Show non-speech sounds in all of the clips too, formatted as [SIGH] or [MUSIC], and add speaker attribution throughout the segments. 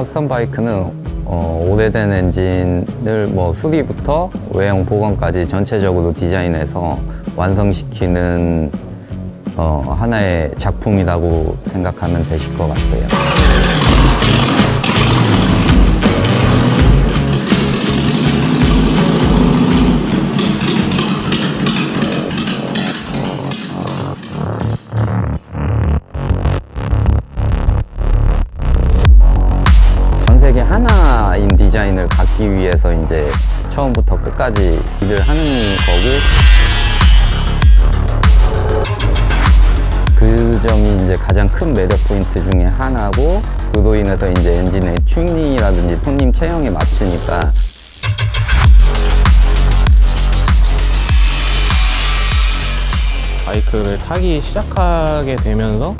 Speaker 1: 커스텀 바이크는 어, 오래된 엔진을 뭐 수리부터 외형 보강까지 전체적으로 디자인해서 완성시키는 어, 하나의 작품이라고 생각하면 되실 것 같아요. 디자인을 갖기 위해서 이제 처음부터 끝까지 일을 하는 거고 그 점이 이제 가장 큰 매력 포인트 중에 하나고 그로 인해서 이제 엔진의 튜닝이라든지 손님 체형에 맞추니까
Speaker 2: 바이크를 타기 시작하게 되면서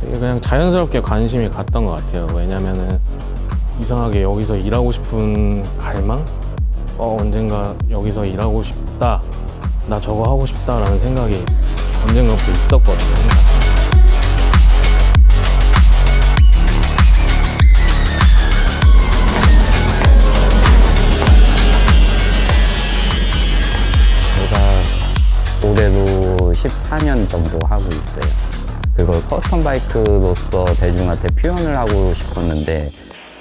Speaker 2: 되게 그냥 자연스럽게 관심이 갔던 것 같아요. 왜냐면은 이상하게 여기서 일하고 싶은 갈망? 어, 언젠가 여기서 일하고 싶다. 나 저거 하고 싶다라는 생각이 언젠가부터 있었거든요.
Speaker 1: 제가 올해로 14년 정도 하고 있어요. 그걸 커스텀 바이크로서 대중한테 표현을 하고 싶었는데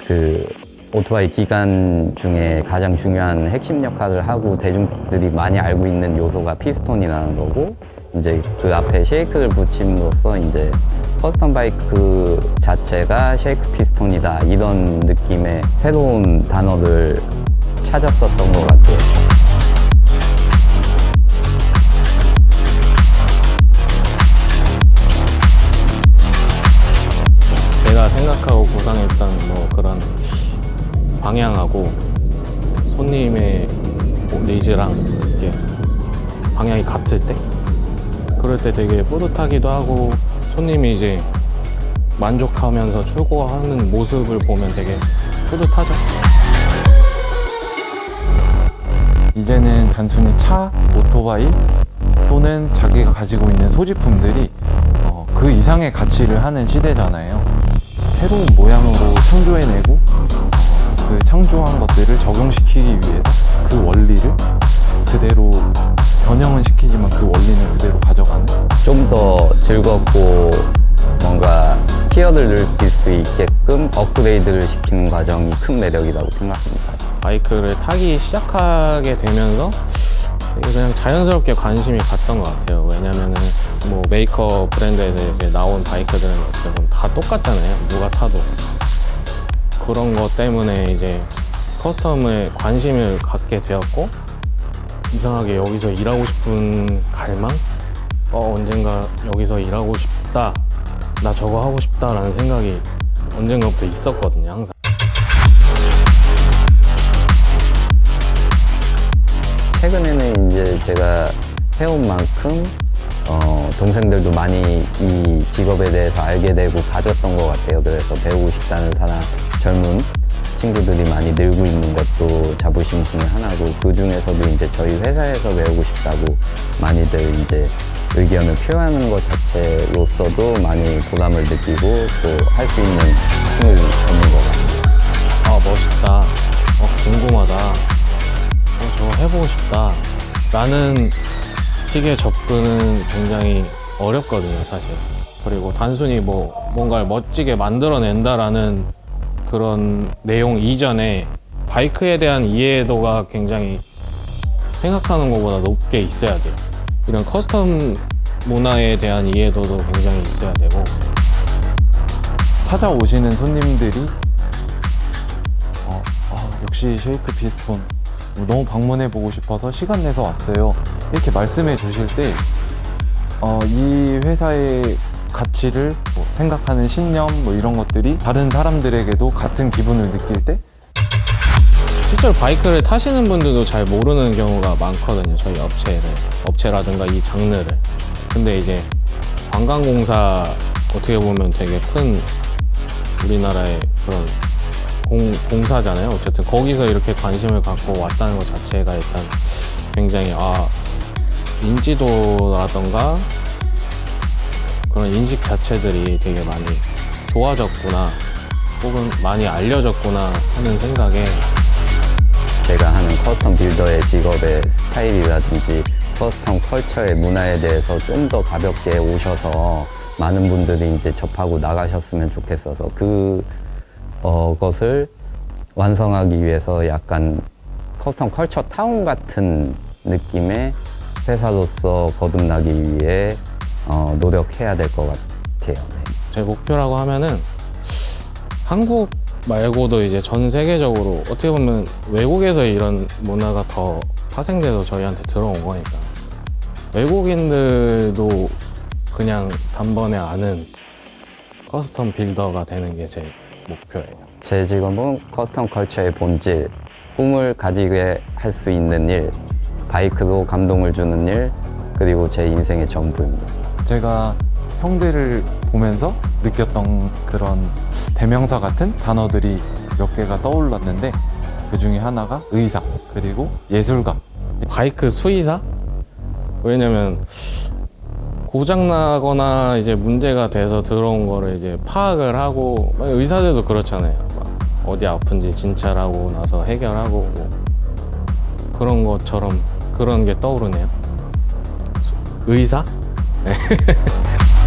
Speaker 1: 그 오토바이 기간 중에 가장 중요한 핵심 역할을 하고 대중들이 많이 알고 있는 요소가 피스톤이라는 거고 이제 그 앞에 쉐이크를 붙임으로써 이제 커스텀 바이크 자체가 쉐이크 피스톤이다 이런 느낌의 새로운 단어를 찾았었던 것 같아요.
Speaker 2: 그런 방향하고 손님의 뭐 니즈랑 이게 방향이 같을 때 그럴 때 되게 뿌듯하기도 하고 손님이 이제 만족하면서 출고하는 모습을 보면 되게 뿌듯하죠.
Speaker 3: 이제는 단순히 차, 오토바이 또는 자기가 가지고 있는 소지품들이 어, 그 이상의 가치를 하는 시대잖아요. 새로운 모양으로 창조해내고 그 창조한 것들을 적용시키기 위해서 그 원리를 그대로 변형은 시키지만 그 원리는 그대로 가져가는
Speaker 1: 좀 더 즐겁고 뭔가 티어를 느낄 수 있게끔 업그레이드를 시키는 과정이 큰 매력이라고 생각합니다.
Speaker 2: 바이크를 타기 시작하게 되면서 되게 그냥 자연스럽게 관심이 갔던 것 같아요. 왜냐면은 뭐 메이커 브랜드에서 이제 나온 바이크들은 어떻게 보면 다 똑같잖아요. 누가 타도. 그런 것 때문에 이제 커스텀에 관심을 갖게 되었고 이상하게 여기서 일하고 싶은 갈망? 어, 언젠가 여기서 일하고 싶다. 나 저거 하고 싶다라는 생각이 언젠가부터 있었거든요, 항상.
Speaker 1: 최근에는 이제 제가 해온 만큼 어, 동생들도 많이 이 직업에 대해서 알게 되고 가졌던 것 같아요. 그래서 배우고 싶다는 사람 젊은 친구들이 많이 늘고 있는 것도 자부심 중에 하나고 그 중에서도 이제 저희 회사에서 배우고 싶다고 많이들 이제 의견을 표현하는 것 자체로서도 많이 보람을 느끼고 또 할 수 있는 힘을 얻는 것 같아요.
Speaker 2: 아 멋있다 어 궁금하다 해보고 싶다. 라는 식의 접근은 굉장히 어렵거든요 사실. 그리고 단순히 뭐 뭔가를 멋지게 만들어낸다라는 그런 내용 이전에 바이크에 대한 이해도가 굉장히 생각하는 것보다 높게 있어야 돼요. 이런 커스텀 문화에 대한 이해도도 굉장히 있어야 되고.
Speaker 3: 찾아오시는 손님들이 어, 아, 역시 쉐이크 피스톤. 뭐 너무 방문해 보고 싶어서 시간 내서 왔어요 이렇게 말씀해 주실 때 어, 이 회사의 가치를 뭐 생각하는 신념 뭐 이런 것들이 다른 사람들에게도 같은 기분을 느낄 때
Speaker 2: 실제로 바이크를 타시는 분들도 잘 모르는 경우가 많거든요. 저희 업체를 업체라든가 이 장르를. 근데 이제 관광공사 어떻게 보면 되게 큰 우리나라의 그런 공, 공사잖아요. 어쨌든 거기서 이렇게 관심을 갖고 왔다는 것 자체가 일단 굉장히 아 인지도라던가 그런 인식 자체들이 되게 많이 좋아졌구나 혹은 많이 알려졌구나 하는 생각에
Speaker 1: 제가 하는 커스텀 빌더의 직업의 스타일이라든지 커스텀 컬처의 문화에 대해서 좀 더 가볍게 오셔서 많은 분들이 이제 접하고 나가셨으면 좋겠어서 그 어, 것을 완성하기 위해서 약간 커스텀 컬처 타운 같은 느낌의 회사로서 거듭나기 위해 어, 노력해야 될 것 같아요. 네.
Speaker 2: 제 목표라고 하면은 한국 말고도 이제 전 세계적으로 어떻게 보면 외국에서 이런 문화가 더 파생돼서 저희한테 들어온 거니까 외국인들도 그냥 단번에 아는 커스텀 빌더가 되는 게제 목표예요.
Speaker 1: 제 직업은 커스텀 컬처의 본질, 꿈을 가지게 할 수 있는 일, 바이크로 감동을 주는 일, 그리고 제 인생의 전부입니다.
Speaker 3: 제가 형들을 보면서 느꼈던 그런 대명사 같은 단어들이 몇 개가 떠올랐는데 그 중에 하나가 의사 그리고 예술가
Speaker 2: 바이크 수의사? 왜냐면 고장나거나 이제 문제가 돼서 들어온 거를 이제 파악을 하고 막 의사들도 그렇잖아요. 막 어디 아픈지 진찰하고 나서 해결하고 뭐 그런 것처럼 그런 게 떠오르네요. 수- 의사? 네. [LAUGHS]